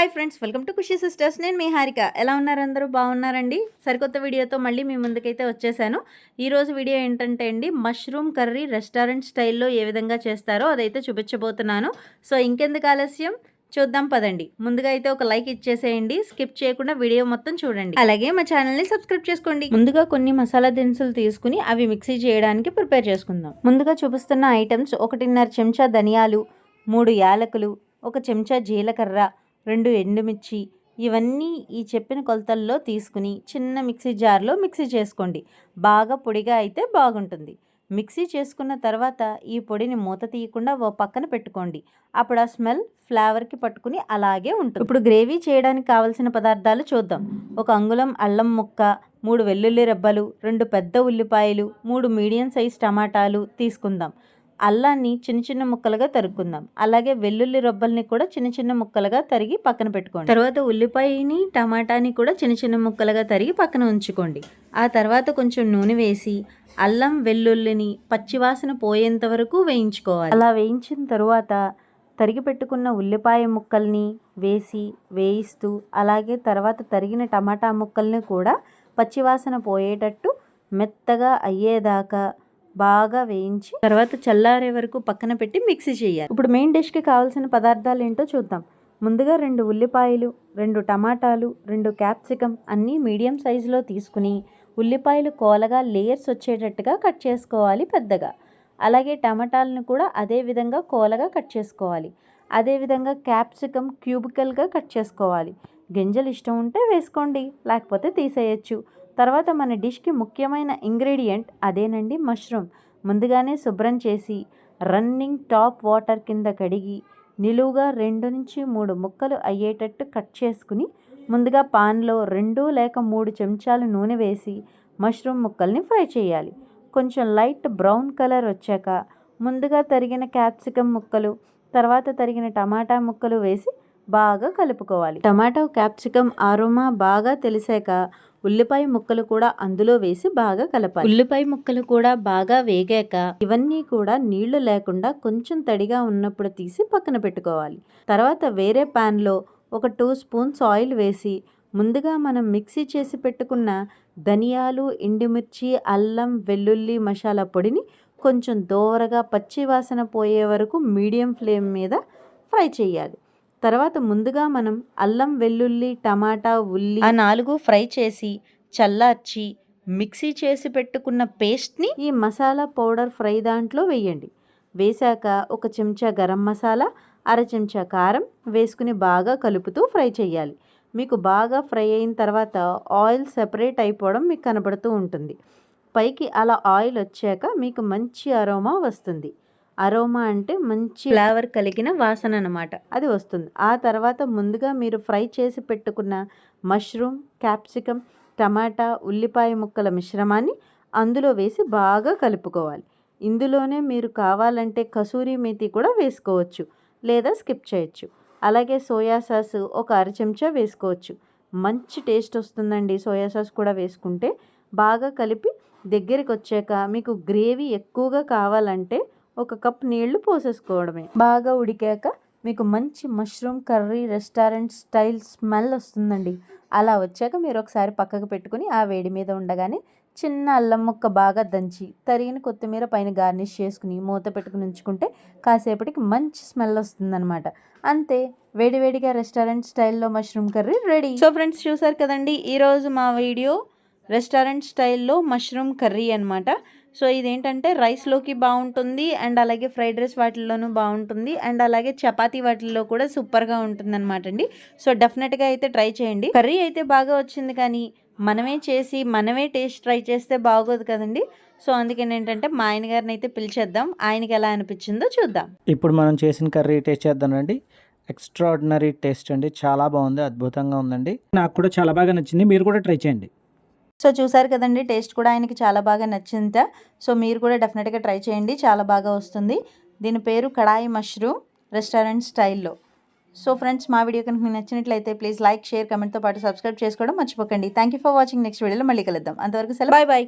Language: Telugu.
Hi friends welcome to Khushi sisters. నేను మీ హారిక. ఎలా ఉన్నారు అందరూ? బాగున్నారండి? సరికొత్త వీడియోతో మళ్ళీ మీ ముందుకైతే వచ్చేసాను. ఈరోజు వీడియో ఏంటంటే అండి మష్రూమ్ కర్రీ రెస్టారెంట్ స్టైల్లో ఏ విధంగా చేస్తారో అదైతే చూపించబోతున్నాను. సో ఇంకెందుకు ఆలస్యం? చూద్దాం పదండి. ముందుగా అయితే ఒక లైక్ ఇచ్చేసేయండి. స్కిప్ చేయకుండా వీడియో మొత్తం చూడండి. అలాగే మా ఛానల్ని సబ్స్క్రైబ్ చేసుకోండి. ముందుగా కొన్ని మసాలా దినుసులు తీసుకుని అవి మిక్సీ చేయడానికి ప్రిపేర్ చేసుకుందాం. ముందుగా చూపిస్తున్న ఐటమ్స్ ఒకటిన్నర చెంచా ధనియాలు మూడు యాలకులు ఒక చెంచా జీలకర్ర రెండు ఎండుమిర్చి ఇవన్నీ ఈ చెప్పిన కొలతల్లో తీసుకుని చిన్న మిక్సీ జార్లో మిక్సీ చేసుకోండి. బాగా పొడిగా అయితే బాగుంటుంది. మిక్సీ చేసుకున్న తర్వాత ఈ పొడిని మూత తీయకుండా ఓ పక్కన పెట్టుకోండి. అప్పుడు ఆ స్మెల్ ఫ్లేవర్కి పట్టుకుని అలాగే ఉంటుంది. ఇప్పుడు గ్రేవీ చేయడానికి కావలసిన పదార్థాలు చూద్దాం. ఒక అంగుళం అల్లం ముక్క మూడు వెల్లుల్లి రెబ్బలు రెండు పెద్ద ఉల్లిపాయలు మూడు మీడియం సైజ్ టమాటాలు తీసుకుందాం. అల్లాన్ని చిన్న చిన్న ముక్కలుగా తరుక్కుందాం. అలాగే వెల్లుల్లి రొబ్బల్ని కూడా చిన్న చిన్న ముక్కలుగా తరిగి పక్కన పెట్టుకోండి. తర్వాత ఉల్లిపాయని టమాటాని కూడా చిన్న చిన్న ముక్కలుగా తరిగి పక్కన ఉంచుకోండి. ఆ తర్వాత కొంచెం నూనె వేసి అల్లం వెల్లుల్లిని పచ్చివాసన పోయేంత వరకు వేయించుకోవాలి. అలా వేయించిన తరువాత తరిగి పెట్టుకున్న ఉల్లిపాయ ముక్కల్ని వేసి వేయిస్తూ అలాగే తర్వాత తరిగిన టమాటా ముక్కల్ని కూడా పచ్చివాసన పోయేటట్టు మెత్తగా అయ్యేదాకా బాగా వేయించి తర్వాత చల్లారే వరకు పక్కన పెట్టి మిక్సీ చేయాలి. ఇప్పుడు మెయిన్ డిష్కి కావాల్సిన పదార్థాలు ఏంటో చూద్దాం. ముందుగా రెండు ఉల్లిపాయలు రెండు టమాటాలు రెండు క్యాప్సికమ్ అన్నీ మీడియం సైజులో తీసుకుని ఉల్లిపాయలు కోలగా లేయర్స్ వచ్చేటట్టుగా కట్ చేసుకోవాలి పెద్దగా. అలాగే టమాటాలను కూడా అదే విధంగా కోలగా కట్ చేసుకోవాలి. అదేవిధంగా క్యాప్సికమ్ క్యూబికల్గా కట్ చేసుకోవాలి. గింజలు ఇష్టం ఉంటే వేసుకోండి లేకపోతే తీసేయచ్చు. తర్వాత మన డిష్కి ముఖ్యమైన ఇంగ్రీడియంట్ అదేనండి మష్రూమ్. ముందుగానే శుభ్రం చేసి రన్నింగ్ టాప్ వాటర్ కింద కడిగి నిలువుగా రెండు నుంచి మూడు ముక్కలు అయ్యేటట్టు కట్ చేసుకుని ముందుగా పాన్లో రెండు లేక మూడు చెంచాలు నూనె వేసి మష్రూమ్ ముక్కల్ని ఫ్రై చేయాలి. కొంచెం లైట్ బ్రౌన్ కలర్ వచ్చాక ముందుగా తరిగిన క్యాప్సికమ్ ముక్కలు తర్వాత తరిగిన టమాటా ముక్కలు వేసి బాగా కలుపుకోవాలి. టమాటో క్యాప్సికమ్ ఆరోమా బాగా తెలిసాక ఉల్లిపాయ ముక్కలు కూడా అందులో వేసి బాగా కలపాలి. ఉల్లిపాయ ముక్కలు కూడా బాగా వేగాక ఇవన్నీ కూడా నీళ్ళు లేకుండా కొంచెం తడిగా ఉన్నప్పుడు తీసి పక్కన పెట్టుకోవాలి. తర్వాత వేరే ప్యాన్లో ఒక టూ స్పూన్స్ ఆయిల్ వేసి ముందుగా మనం మిక్సీ చేసి పెట్టుకున్న ధనియాలు ఎండుమిర్చి అల్లం వెల్లుల్లి మసాలా పొడిని కొంచెం దోరగా పచ్చి వాసన పోయే వరకు మీడియం ఫ్లేమ్ మీద ఫ్రై చేయాలి. తర్వాత ముందుగా మనం అల్లం వెల్లుల్లి టమాటా ఉల్లి ఆ నాలుగు ఫ్రై చేసి చల్లార్చి మిక్సీ చేసి పెట్టుకున్న పేస్ట్ని ఈ మసాలా పౌడర్ ఫ్రై దాంట్లో వేయండి. వేశాక ఒక చెంచా గరం మసాలా అర చెంచా కారం వేసుకుని బాగా కలుపుతూ ఫ్రై చేయాలి. మీకు బాగా ఫ్రై అయిన తర్వాత ఆయిల్ సెపరేట్ అయిపోవడం మీకు కనబడుతూ ఉంటుంది. పైకి అలా ఆయిల్ వచ్చాక మీకు మంచి అరోమా వస్తుంది. అరోమా అంటే మంచి ఫ్లేవర్ కలిగిన వాసన అనమాట అది వస్తుంది. ఆ తర్వాత ముందుగా మీరు ఫ్రై చేసి పెట్టుకున్న మష్రూమ్ క్యాప్సికమ్ టమాటా ఉల్లిపాయ ముక్కల మిశ్రమాన్ని అందులో వేసి బాగా కలుపుకోవాలి. ఇందులోనే మీరు కావాలంటే కసూరి మేతి కూడా వేసుకోవచ్చు లేదా స్కిప్ చేయొచ్చు. అలాగే సోయా సాస్ ఒక అర చెంచా వేసుకోవచ్చు. మంచి టేస్ట్ వస్తుందండి సోయా సాస్ కూడా వేసుకుంటే. బాగా కలిపి దగ్గరికి వచ్చాక మీకు గ్రేవీ ఎక్కువగా కావాలంటే ఒక కప్ నీళ్ళు పోసేసుకోవడమే. బాగా ఉడికాక మీకు మంచి mushroom curry restaurant style smell వస్తుందండి. అలా వచ్చాక మీరు ఒకసారి పక్కకు పెట్టుకుని ఆ వేడి మీద ఉండగానే చిన్న అల్లం ముక్క బాగా దంచి తరిగిన కొత్తిమీర పైన గార్నిష్ చేసుకుని మూత పెట్టుకుని ఉంచుకుంటే కాసేపటికి మంచి స్మెల్ వస్తుందన్నమాట. అంతే వేడివేడిగా రెస్టారెంట్ స్టైల్లో mushroom curry ready so friends చూసారు కదండి ఈరోజు మా వీడియో రెస్టారెంట్ స్టైల్లో మష్రూమ్ కర్రీ అనమాట సో ఇదేంటంటే రైస్లోకి బాగుంటుంది అండ్ అలాగే ఫ్రైడ్ రైస్ వాటిల్లోనూ బాగుంటుంది అండ్ అలాగే చపాతీ వాటిల్లో కూడా సూపర్గా ఉంటుంది అనమాట అండి. సో డెఫినెట్గా అయితే ట్రై చేయండి. కర్రీ అయితే బాగా వచ్చింది కానీ మనమే చేసి మనమే టేస్ట్ ట్రై చేస్తే బాగోదు కదండి. సో అందుకని ఏంటంటే మా ఆయన గారిని అయితే పిలిచేద్దాం. ఆయనకి ఎలా అనిపించిందో చూద్దాం. ఇప్పుడు మనం చేసిన కర్రీ టేస్ట్ చేద్దామండి ఎక్స్ట్రాడినరీ టేస్ట్ అండి. చాలా బాగుంది అద్భుతంగా ఉందండి. నాకు కూడా చాలా బాగా నచ్చింది. మీరు కూడా ట్రై చేయండి. సో చూసారు కదండి టేస్ట్ కూడా ఆయనకి చాలా బాగా నచ్చింత సో మీరు కూడా డెఫినెట్గా ట్రై చేయండి చాలా బాగా వస్తుంది. దీని పేరు కడాయి మష్రూమ్ రెస్టారెంట్ స్టైల్లో. సో ఫ్రెండ్స్ మా వీడియో కనుక మీకు నచ్చినట్లయితే ప్లీజ్ లైక్ షేర్ కమెంట్తో పాటు సబ్స్క్రైబ్ చేసుకోవడం మర్చిపోకండి. Thank you for watching. Next వీడియోలో మళ్ళీ కలుద్దాం. అంతవరకు సెలవు. Bye bye.